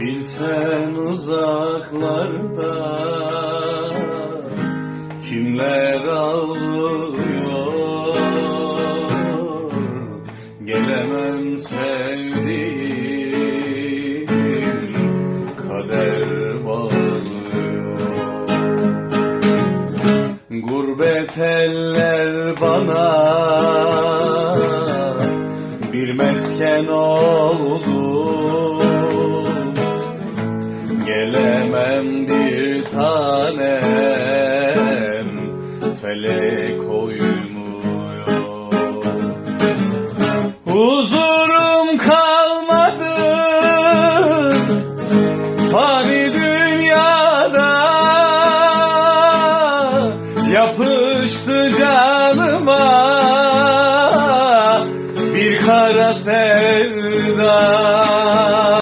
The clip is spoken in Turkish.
Bilsen uzaklarda kimler ağlıyor? Gelemem sevdiğim kader bağlıyor. Gurbet eller bana bir mesken oldu Gelemem bir tanem Felek oymuyor. Huzurum kalmadı Fani dünyada. Yapıştı canıma Bir kara sevda.